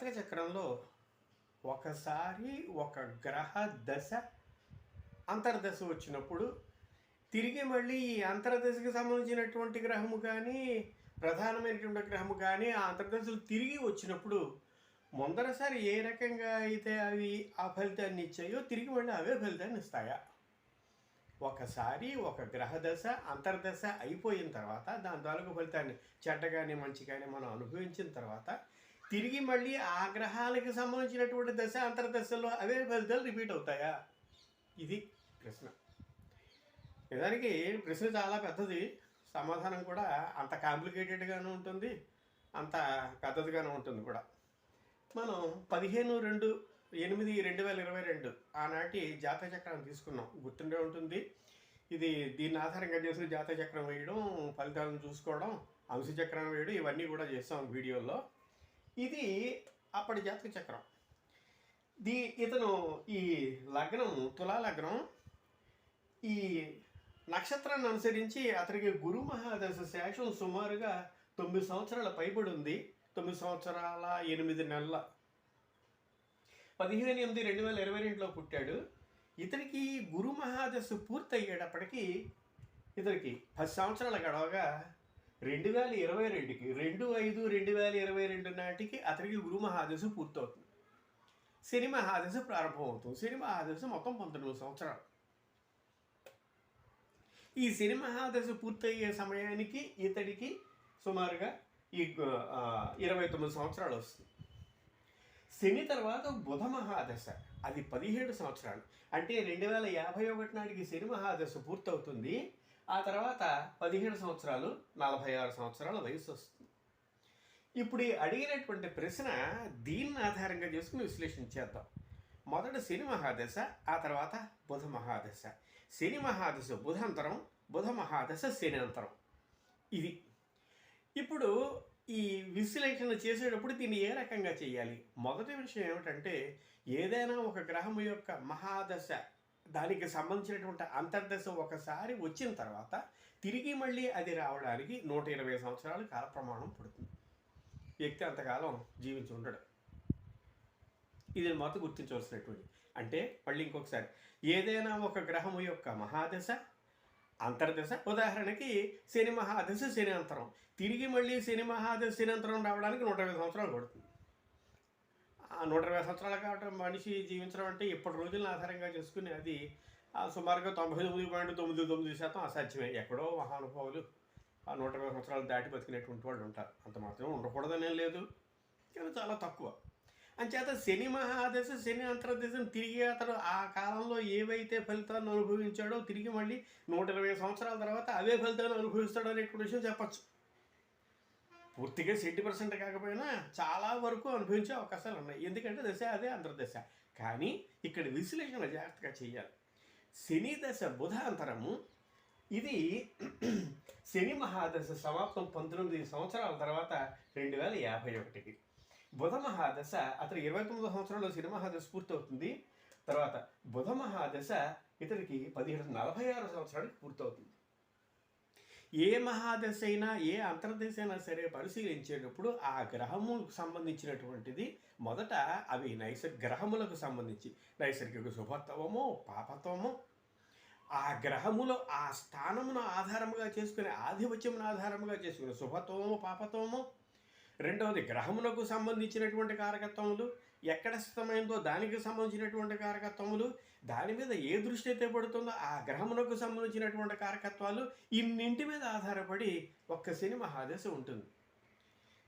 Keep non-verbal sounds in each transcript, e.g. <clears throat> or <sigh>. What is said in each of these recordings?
జాతక చక్రంలో ఒకసారి ఒక గ్రహ దశ అంతర్దశ వచ్చినప్పుడు తిరిగి మళ్ళీ ఈ అంతర్దశకి సంబంధించినటువంటి గ్రహము కానీ ప్రధానమైనటువంటి గ్రహము కానీ ఆ అంతర్దశలు తిరిగి వచ్చినప్పుడు ముందరసారి ఏ రకంగా అయితే అవి ఆ ఫలితాన్ని ఇచ్చాయో తిరిగి మళ్ళీ అవే ఫలితాన్ని ఇస్తాయా? ఒకసారి ఒక గ్రహ దశ అంతర్దశ అయిపోయిన తర్వాత దాని తాలూకు ఫలితాన్ని చెడ్డ కానీ మంచి కానీ మనం అనుభవించిన తర్వాత తిరిగి మళ్ళీ ఆ గ్రహాలకి సంబంధించినటువంటి దశ అంతర్దశలో అవే ఫలితాలు రిపీట్ అవుతాయా? ఇది ప్రశ్న. నిజానికి ప్రశ్న చాలా పెద్దది. సమాధానం కూడా అంత కాంప్లికేటెడ్గానే ఉంటుంది. అంత పెద్దదిగానే ఉంటుంది కూడా. మనం పదిహేను రెండు ఎనిమిది రెండు వేల ఇరవై రెండు ఆనాటి జాతీయ చక్రాన్ని తీసుకున్నాం. గుర్తుండే ఉంటుంది. ఇది దీన్ని ఆధారంగా చేసిన జాతీయ చక్రం వేయడం ఫలితాలను చూసుకోవడం అంశ చక్రం వేయడం ఇవన్నీ కూడా చేస్తాం వీడియోలో ఇది అప్పటి జాతక చక్రం. దీ ఇతను ఈ లగ్నం తులా లగ్నం ఈ నక్షత్రాన్ని అనుసరించి అతనికి గురు మహాదశ శేషం సుమారుగా తొమ్మిది సంవత్సరాల పైబడి ఉంది తొమ్మిది సంవత్సరాల ఎనిమిది నెలల. పదిహేను ఎనిమిది రెండు వేల ఇరవై రెండులో పుట్టాడు. ఇతనికి గురు మహాదశ పూర్తయ్యేటప్పటికీ ఇతనికి పది సంవత్సరాల గడవగా రెండు వేల ఇరవై రెండుకి రెండు ఐదు రెండు వేల ఇరవై రెండు నాటికి అతనికి గురు మహాదశ పూర్తవుతుంది. శని మహాదశ ప్రారంభమవుతుంది. శని మహాదశ మొత్తం పంతొమ్మిది సంవత్సరాలు. ఈ శని మహాదశ పూర్తయ్యే సమయానికి ఇతడికి సుమారుగా ఈ ఇరవై తొమ్మిది సంవత్సరాలు వస్తుంది. శని తర్వాత బుధ మహాదశ అది పదిహేడు సంవత్సరాలు. అంటే రెండు వేల యాభై ఒకటి నాటికి శని మహాదశ పూర్తవుతుంది. ఆ తర్వాత పదిహేడు సంవత్సరాలు నలభై ఆరు సంవత్సరాల వయసు వస్తుంది. ఇప్పుడు ఈ అడిగినటువంటి ప్రశ్న దీన్ని ఆధారంగా చేసుకుని విశ్లేషణ చేద్దాం. మొదట శని మహాదశ ఆ తర్వాత బుధ మహాదశ. శని మహాదశ బుధాంతరం బుధ మహాదశ శని అంతరం ఇది. ఇప్పుడు ఈ విశ్లేషణ చేసేటప్పుడు దీన్ని ఏ రకంగా చేయాలి? మొదటి విషయం ఏమిటంటే ఏదైనా ఒక గ్రహం యొక్క మహాదశ దానికి సంబంధించినటువంటి అంతర్దశ ఒకసారి వచ్చిన తర్వాత తిరిగి మళ్ళీ అది రావడానికి నూట ఇరవై సంవత్సరాలు కాల ప్రమాణం పడుతుంది. వ్యక్తి అంతకాలం జీవించి ఉండడు. ఇది మాత్రం గుర్తించవలసినటువంటి అంటే మళ్ళీ ఇంకొకసారి ఏదైనా ఒక గ్రహం యొక్క మహాదశ అంతర్దశ ఉదాహరణకి శని మహాదశ శని అంతరం తిరిగి మళ్ళీ శని మహాదశ శని అంతరం రావడానికి నూట ఇరవై సంవత్సరాలు పడుతుంది. నూట ఇరవై సంవత్సరాలు కాబట్టి మనిషి జీవించడం అంటే ఇప్పటి రోజులను ఆధారంగా చేసుకుని అది సుమారుగా తొంభై తొమ్మిది పాయింట్ తొమ్మిది తొమ్మిది శాతం అసాధ్యమే. ఎక్కడో మహానుభావులు ఆ నూట ఇరవై సంవత్సరాలు దాటి బతికినటువంటి వాళ్ళు ఉంటారు. అంత మాత్రం ఉండకూడదనే లేదు కానీ చాలా తక్కువ. అంచేత శని మహాదశ శని అంతర్దశం తిరిగి అతను ఆ కాలంలో ఏవైతే ఫలితాలను అనుభవించాడో తిరిగి మళ్ళీ నూట ఇరవై సంవత్సరాల తర్వాత అవే ఫలితాలను అనుభవిస్తాడు అనేటువంటి విషయం చెప్పచ్చు. పూర్తిగా సెంటీ పర్సెంట్ కాకపోయినా చాలా వరకు అనుభవించే అవకాశాలు ఉన్నాయి. ఎందుకంటే దశ అదే అంతర్దశ. కానీ ఇక్కడ విశ్లేషణ జాగ్రత్తగా చేయాలి. శని దశ బుధ అంతరము ఇది <clears throat> శని మహాదశ సమాప్తం పంతొమ్మిది సంవత్సరాల తర్వాత రెండు వేల యాభై ఒకటికి. బుధ మహాదశ అతను ఇరవై తొమ్మిదో సంవత్సరంలో శని మహాదశ పూర్తవుతుంది. తర్వాత బుధ మహాదశ ఇతనికి పదిహేడు నలభై ఆరు సంవత్సరానికి పూర్తవుతుంది. ఏ మహాదశ అయినా ఏ అంతర్దశ అయినా సరే పరిశీలించేటప్పుడు ఆ గ్రహములకు సంబంధించినటువంటిది మొదట అవి నైసర్గిక గ్రహములకు సంబంధించి. నైసర్గిక శుభత్వము పాపత్వము ఆ గ్రహములో ఆ స్థానమును ఆధారముగా చేసుకునే ఆధిపత్యమును ఆధారముగా చేసుకునే శుభత్వము పాపత్వము రెండవది గ్రహమునకు సంబంధించినటువంటి కారకత్వములు ఎక్కడ స్థితమైందో దానికి సంబంధించినటువంటి కారకత్వములు దాని మీద ఏ దృష్టి అయితే పడుతుందో ఆ గ్రహమునకు సంబంధించినటువంటి కారకత్వాలు ఇన్నింటి మీద ఆధారపడి ఒక్క శని మహాదశ ఉంటుంది.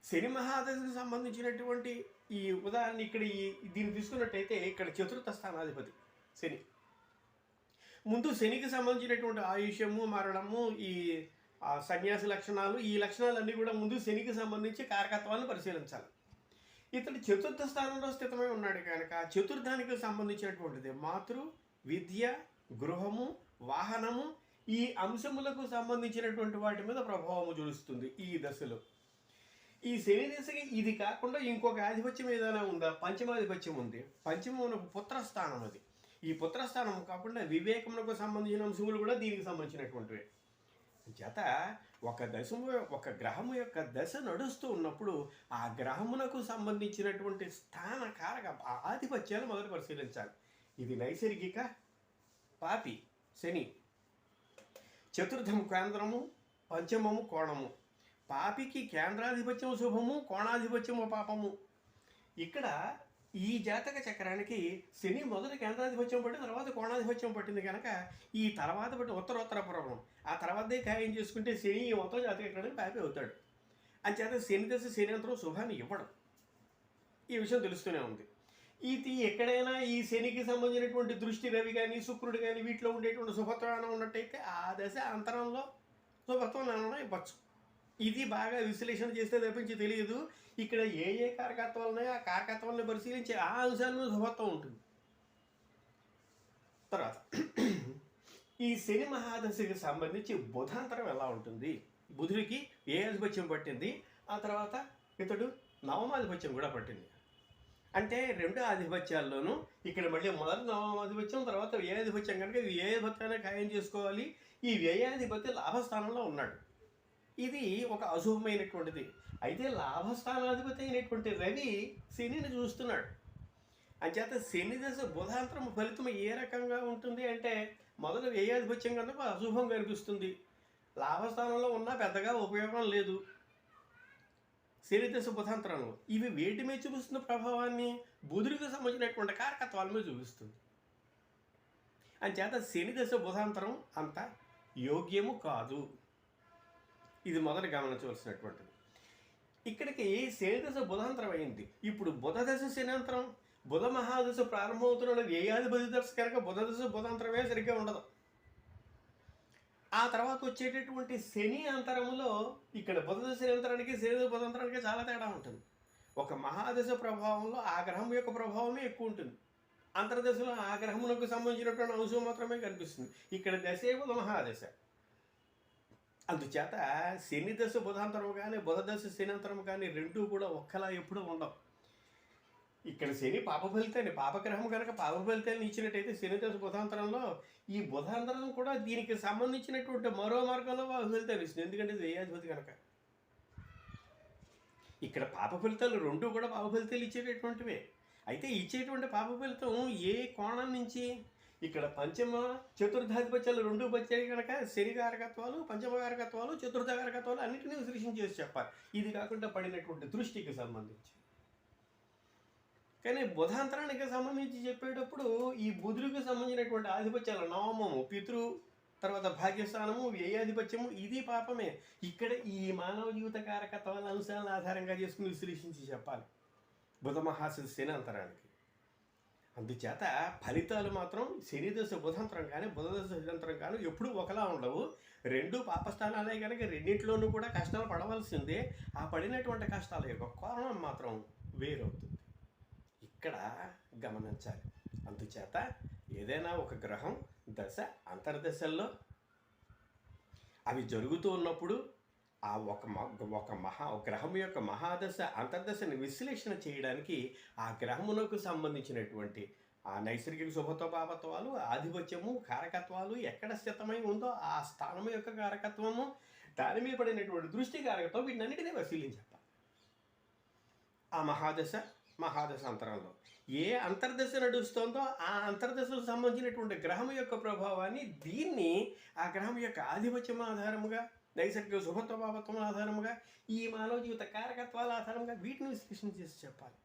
శని మహాదశకు సంబంధించినటువంటి ఈ ఉదాహరణ ఇక్కడ ఈ దీన్ని తీసుకున్నట్టయితే ఇక్కడ చతుర్థ స్థానాధిపతి శని. ముందు శనికి సంబంధించినటువంటి ఆయుష్యము మరణము ఈ సన్యాసి లక్షణాలు ఈ లక్షణాలన్నీ కూడా ముందు శనికి సంబంధించి కారకత్వాన్ని పరిశీలించాలి. ఇతడు చతుర్థ స్థానంలో స్థితమై ఉన్నాడు కనుక చతుర్థానికి సంబంధించినటువంటిది మాతృ విద్య గృహము వాహనము ఈ అంశములకు సంబంధించినటువంటి వాటి మీద ప్రభావము చూస్తుంది ఈ దశలో. ఈ శని దశకి ఇది కాకుండా ఇంకొక ఆధిపత్యం ఏదైనా ఉందా? పంచమాధిపత్యం ఉంది. పంచమం పుత్రస్థానం అది. ఈ పుత్రస్థానం కాకుండా వివేకమునకు సంబంధించిన అంశములు కూడా దీనికి సంబంధించినటువంటివి. జత ఒక దశము ఒక గ్రహము యొక్క దశ నడుస్తూ ఉన్నప్పుడు ఆ గ్రహమునకు సంబంధించినటువంటి స్థాన కారక ఆధిపత్యాలు మొదలు పరిశీలించాలి. ఇది నైసర్గిక పాపి శని. చతుర్థము కేంద్రము పంచమము కోణము. పాపికి కేంద్రాధిపత్యము శుభము కోణాధిపత్యము పాపము. ఇక్కడ ఈ జాతక చక్రానికి శని మొదటి కేంద్రాధిపత్యం పట్టి తర్వాత కోణాధిపత్యం పట్టింది కనుక ఈ తర్వాత బట్టి ఉత్తరోత్తర పూర్వం. ఆ తర్వాతే ఖాయం చేసుకుంటే శని ఈ మొత్తం జాతక చక్రానికి పాపి అవుతాడు. అంచేత శని దశ శనియంత్రం శుభాన్ని ఇవ్వడం. ఈ విషయం తెలుస్తూనే ఉంది. ఇది ఎక్కడైనా ఈ శనికి సంబంధించినటువంటి దృష్టి రవి కానీ శుక్రుడు కానీ వీటిలో ఉండేటువంటి శుభత్వం ఉన్నట్టయితే ఆ దశ అంతరంలో శుభత్వం ఇవ్వచ్చు. ఇది బాగా విశ్లేషణ చేస్తే తప్పించి తెలియదు. ఇక్కడ ఏ ఏ కారకత్వాలు ఉన్నాయో ఆ కారకత్వాలను పరిశీలించి ఆ అంశాలను శుభత్వం ఉంటుంది. తర్వాత ఈ శని మహాదశకి సంబంధించి బుధాంతరం ఎలా ఉంటుంది? బుధుడికి ఏ ఆధిపత్యం పట్టింది? ఆ తర్వాత ఇతడు నవమాధిపత్యం కూడా పట్టింది. అంటే రెండు ఆధిపత్యాల్లోనూ ఇక్కడ మళ్ళీ మొదటి నవమాధిపత్యం తర్వాత వ్యయాధిపత్యం కనుక వ్యయాధిపత్యాన్ని ఖాయం చేసుకోవాలి? ఈ వ్యయాధిపతి లాభస్థానంలో ఉన్నాడు. ఇది ఒక అశుభమైనటువంటిది. అయితే లాభస్థానాధిపతి అయినటువంటి రవి శనిని చూస్తున్నాడు. అంచేత శని దశ బుధాంతరం ఫలితం ఏ రకంగా ఉంటుంది అంటే మొదలు వ్యయాధిపత్యం కనుక అశుభం కనిపిస్తుంది. లాభస్థానంలో ఉన్నా పెద్దగా ఉపయోగం లేదు. శని దశ బుధాంతరంలో ఇవి వేటి మీద చూపిస్తున్న ప్రభావాన్ని? బుధుడికి సంబంధించినటువంటి కారకత్వాల మీద చూపిస్తుంది. అంచేత శని దశ బుధాంతరం అంత యోగ్యము కాదు. ఇది మొదట గమనించవలసినటువంటిది. ఇక్కడికి శనిదశ బుధాంతరం అయింది. ఇప్పుడు బుధ దశ బుధ మహాదశ ప్రారంభమవుతున్న ఆధిపతి దశ కనుక బుధదశ బుధాంతరమే సరిగ్గా ఉండదు. ఆ తర్వాత వచ్చేటటువంటి శని అంతరములో ఇక్కడ బుధదశ దశ శనాంతరానికి శని బుధాంతరానికి చాలా తేడా ఉంటుంది. ఒక మహాదశ ప్రభావంలో ఆ గ్రహం యొక్క ప్రభావమే ఎక్కువ ఉంటుంది. అంతర్దశలో ఆ గ్రహమునకు సంబంధించినటువంటి అంశం మాత్రమే కనిపిస్తుంది. ఇక్కడ దశే బుధ మహాదశ. అందుచేత శని దశ బుధాంతరం కానీ బుధదశ దశ కానీ రెండూ కూడా ఒక్కలా ఎప్పుడూ ఉండవు. ఇక్కడ శని పాప ఫలితాన్ని పాపగ్రహం కనుక పాప ఫలితాన్ని ఇచ్చినట్టయితే శని దశ బుధాంతరంలో ఈ బుధాంతరం కూడా దీనికి సంబంధించినటువంటి మరో మార్గంలో పాప ఫలితాన్ని ఇస్తుంది. ఎందుకంటే ఇది కనుక. ఇక్కడ పాప ఫలితాలు రెండు కూడా పాప ఫలితాలు ఇచ్చేటటువంటివే. అయితే ఇచ్చేటువంటి పాప ఫలితం ఏ కోణం నుంచి ఇక్కడ పంచమ చతుర్థాధిపత్యాలు రెండు వచ్చాయి కనుక శని కారకత్వాలు పంచమ కారకత్వాలు కారకత్వాలు అన్నింటినీ విశ్లేషణ చేసి చెప్పాలి. ఇది కాకుండా పడినటువంటి దృష్టికి సంబంధించి. కానీ బుధాంతరానికి సంబంధించి చెప్పేటప్పుడు ఈ బుధుడికి సంబంధించినటువంటి ఆధిపత్యాలు నవమము పితృ తర్వాత భాగ్యస్థానము వ్యయాధిపత్యము ఇది పాపమే. ఇక్కడ ఈ మానవ జీవిత కారకత్వాల అంశాలను ఆధారంగా చేసుకుని విశ్లేషించి చెప్పాలి. బుధ మహాశి అంతరానికి. అందుచేత ఫలితాలు మాత్రం శనిదశ దశ కానీ బుధ దశ శనింతరం కానీ ఎప్పుడూ ఒకలా ఉండవు. రెండు పాపస్థానాలే కనుక రెండింటిలోనూ కూడా కష్టాలు పడవలసిందే. ఆ పడినటువంటి కష్టాల యొక్క కోణం మాత్రం వేరవుతుంది. ఇక్కడ గమనించాలి. అందుచేత ఏదైనా ఒక గ్రహం దశ అంతర్దశల్లో అవి జరుగుతూ ఉన్నప్పుడు ఆ ఒక ఒక మహా గ్రహం యొక్క మహాదశ అంతర్దశని విశ్లేషణ చేయడానికి ఆ గ్రహమునకు సంబంధించినటువంటి ఆ నైసర్గిక శుభత్వ భావత్వాలు ఆధిపత్యము కారకత్వాలు ఎక్కడ స్థితమై ఉందో ఆ స్థానం యొక్క కారకత్వము దాని మీద పడినటువంటి దృష్టి కారకత్వం వీటన్నిటినీ పరిశీలించాలి ఆ మహాదశ మహాదశ అంతరంలో ఏ అంతర్దశ నడుస్తుందో ఆ అంతర్దశకు సంబంధించినటువంటి గ్రహం యొక్క ప్రభావాన్ని దీన్ని ఆ గ్రహం యొక్క ఆధిపత్యం ఆధారముగా నైసర్గిక శుభత్వ పాపత్వం ఆధారముగా ఈ మానవ జీవిత కారకత్వాల ఆధారంగా వీటిని విశ్లేషణ చేసి చెప్పాలి.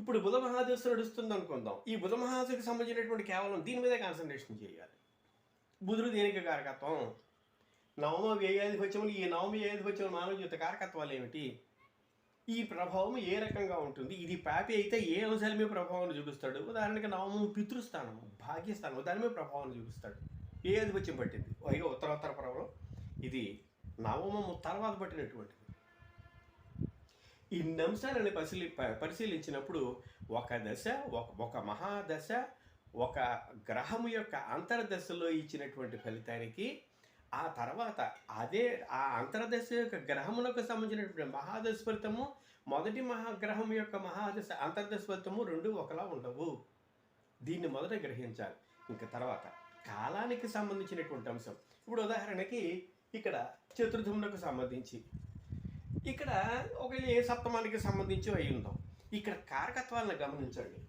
ఇప్పుడు బుధ మహాదశ నడుస్తుంది అనుకుందాం. ఈ బుధ మహాదశకు సంబంధించినటువంటి కేవలం దీని మీదే కాన్సన్ట్రేషన్ చేయాలి. బుధుడు దేనికి కారకత్వం? నవమ వ్యయాధిపత్యములు ఈ నవమ వ్యయాధిపత్యములు మానవ జీవిత కారకత్వాలు ఏమిటి? ఈ ప్రభావం ఏ రకంగా ఉంటుంది? ఇది పాపి అయితే ఏ అంశాల మీద ప్రభావాన్ని చూపిస్తాడు? ఉదాహరణకి నవమం పితృస్థానం భాగ్యస్థానం దాని మీద ప్రభావాన్ని చూపిస్తాడు. ఏ ఆధిపత్యం పట్టింది? పైగా ఉత్తరోత్తర ప్రభావం ఇది నవమము తర్వాత పట్టినటువంటిది. ఇన్ని అంశాలని పరిశీలి ప- పరిశీలించినప్పుడు ఒక దశ ఒక ఒక మహాదశ ఒక గ్రహము యొక్క అంతర్దశలో ఇచ్చినటువంటి ఫలితానికి ఆ తర్వాత అదే ఆ అంతర్దశ యొక్క గ్రహమునకు సంబంధించినటువంటి మహాదశ ఫలితము మొదటి మహాగ్రహం యొక్క మహాదశ అంతర్దశ ఫలితము రెండు ఒకలా ఉండవు. దీన్ని మొదట గ్రహించాలి. ఇంకా తర్వాత కాలానికి సంబంధించినటువంటి అంశం. ఇప్పుడు ఉదాహరణకి ఇక్కడ చతుర్థమునకు సంబంధించి. ఇక్కడ ఒక ఏ సప్తమానికి సంబంధించి అయి ఉందాం. ఇక్కడ కారకత్వాలను గమనించండి.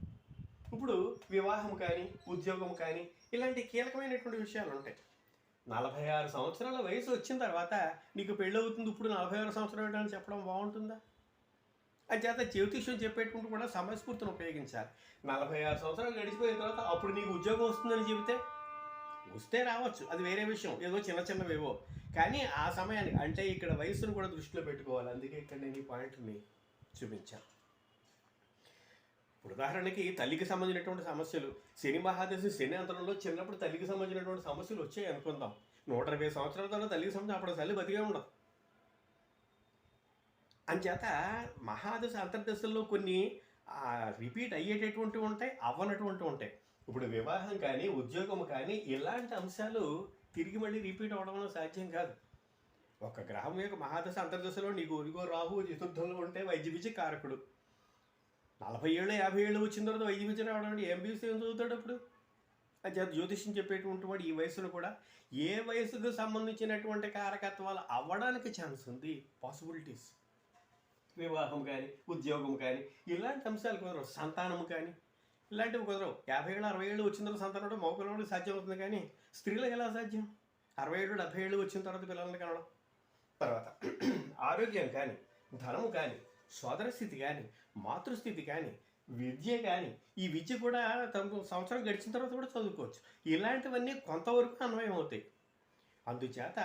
ఇప్పుడు వివాహం కానీ ఉద్యోగం కానీ ఇలాంటి కీలకమైనటువంటి విషయాలు ఉంటాయి. నలభై ఆరు సంవత్సరాల వయసు వచ్చిన తర్వాత నీకు పెళ్ళవుతుంది ఇప్పుడు నలభై ఆరు సంవత్సరాలు అని చెప్పడం బాగుంటుందా? అంచేత జ్యోతిష్యం చెప్పేటువంటి కూడా సమయస్ఫూర్తిని ఉపయోగించాలి. నలభై ఆరు సంవత్సరాలు గడిచిపోయిన తర్వాత అప్పుడు నీకు ఉద్యోగం వస్తుందని చెబితే వస్తే రావచ్చు. అది వేరే విషయం. ఏదో చిన్న చిన్నవేవో. కానీ ఆ సమయానికి అంటే ఇక్కడ వయసును కూడా దృష్టిలో పెట్టుకోవాలి. అందుకే ఇక్కడ నేను ఈ పాయింట్ని చూపించాను ఇప్పుడు ఉదాహరణకి తల్లికి సంబంధించినటువంటి సమస్యలు. శని మహాదశి శని అంతరంలో చిన్నప్పుడు తల్లికి సంబంధించినటువంటి సమస్యలు వచ్చాయి అనుకుందాం. నూట ఇరవై సంవత్సరాల తర్వాత తల్లికి సంబంధించి అప్పుడు తల్లి బతికే ఉండదు. అంచేత మహాదశ అంతర్దశల్లో కొన్ని రిపీట్ అయ్యేటటువంటివి ఉంటాయి అవ్వనటువంటివి ఉంటాయి. ఇప్పుడు వివాహం కానీ ఉద్యోగం కానీ ఇలాంటి అంశాలు తిరిగి మళ్ళీ రిపీట్ అవడం సాధ్యం కాదు. ఒక గ్రహం యొక్క మహాదశ అంతర్దశలో నీకు ఇదిగో రాహు చతుర్థంలో ఉంటే వైద్య విద్య కారకుడు. నలభై ఏళ్ళు యాభై ఏళ్ళు వచ్చిన తర్వాత వైద్య విద్య రావడం అంటే ఏం ఏం చదువుతాడు అప్పుడు? అది జ్యోతిష్యం చెప్పేటువంటి వాడు ఈ వయసులో కూడా ఏ వయసుకు సంబంధించినటువంటి కారకత్వాలు అవ్వడానికి ఛాన్స్ ఉంది? పాసిబిలిటీస్ వివాహం కానీ ఉద్యోగం కానీ ఇలాంటి అంశాలు కుదరవు సంతానం కానీ ఇలాంటివి కుదరవు. యాభై ఏళ్ళు అరవై ఏళ్ళు వచ్చిన తర్వాత సంతానం అంటే మగపిల్లవాడికి సాధ్యం అవుతుంది కానీ స్త్రీలకు ఎలా సాధ్యం? అరవై ఏళ్ళు డెబ్బై ఏళ్ళు వచ్చిన తర్వాత పిల్లల్ని కనడం. తర్వాత <clears throat> ఆరోగ్యం కానీ ధనము కానీ సోదర స్థితి కానీ మాతృస్థితి కానీ విద్య కానీ ఈ విద్య కూడా తమ సంవత్సరం గడిచిన తర్వాత కూడా చదువుకోవచ్చు. ఇలాంటివన్నీ కొంతవరకు అన్వయం అవుతాయి. అందుచేత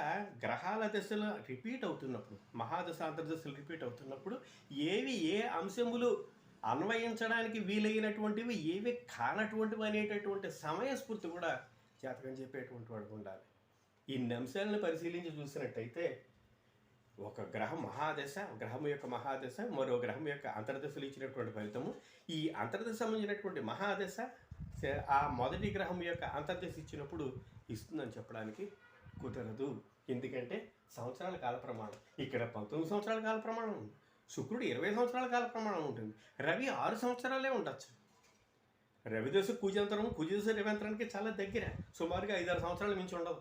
గ్రహాల దశలు రిపీట్ అవుతున్నప్పుడు మహాదశ అంతర్దశలు రిపీట్ అవుతున్నప్పుడు ఏవి ఏ అంశములు అన్వయించడానికి వీలైనటువంటివి ఏవి కానటువంటివి అనేటటువంటి సమయస్ఫూర్తి కూడా జాతకం చెప్పేటువంటి వాడు ఉండాలి. ఇన్ని అంశాలను పరిశీలించి చూసినట్టయితే ఒక గ్రహం మహాదశ గ్రహం యొక్క మహాదశ మరో గ్రహం యొక్క అంతర్దశలు ఇచ్చినటువంటి ఫలితము. ఈ అంతర్దశ సంబంధించినటువంటి మహాదశ ఆ మొదటి గ్రహం యొక్క అంతర్దశ ఇచ్చినప్పుడు ఇస్తుందని చెప్పడానికి కుదరదు. ఎందుకంటే సంవత్సరాల కాల ప్రమాణం. ఇక్కడ పంతొమ్మిది సంవత్సరాల కాల ప్రమాణం ఉంది. శుక్రుడు ఇరవై సంవత్సరాల కాల ప్రమాణం ఉంటుంది. రవి ఆరు సంవత్సరాలే ఉండొచ్చు. రవి దశ కుజంతరం కుజదశ రవ్యంతరానికి చాలా దగ్గర. సుమారుగా ఐదారు సంవత్సరాల మించి ఉండదు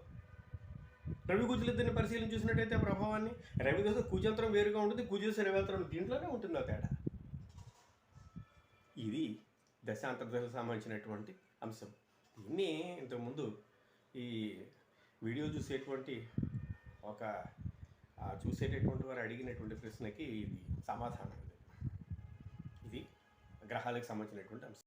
రవి కుజులిద్దరిని పరిశీలన చూసినట్టయితే ప్రభావాన్ని రవి దశ కుజంతరం వేరుగా ఉంటుంది కుజదశ రవ్యంతరం దీంట్లోనే ఉంటుంది ఆ తేడా? ఇది దశాంతర్దశకు సంబంధించినటువంటి అంశం. దీన్ని ఇంతకుముందు ఈ వీడియో చూసేటువంటి ఒక చూసేటటువంటి వారు అడిగినటువంటి ప్రశ్నకి ఇది సమాధానం. ఇది గ్రహాలకు సంబంధించినటువంటి అంశం.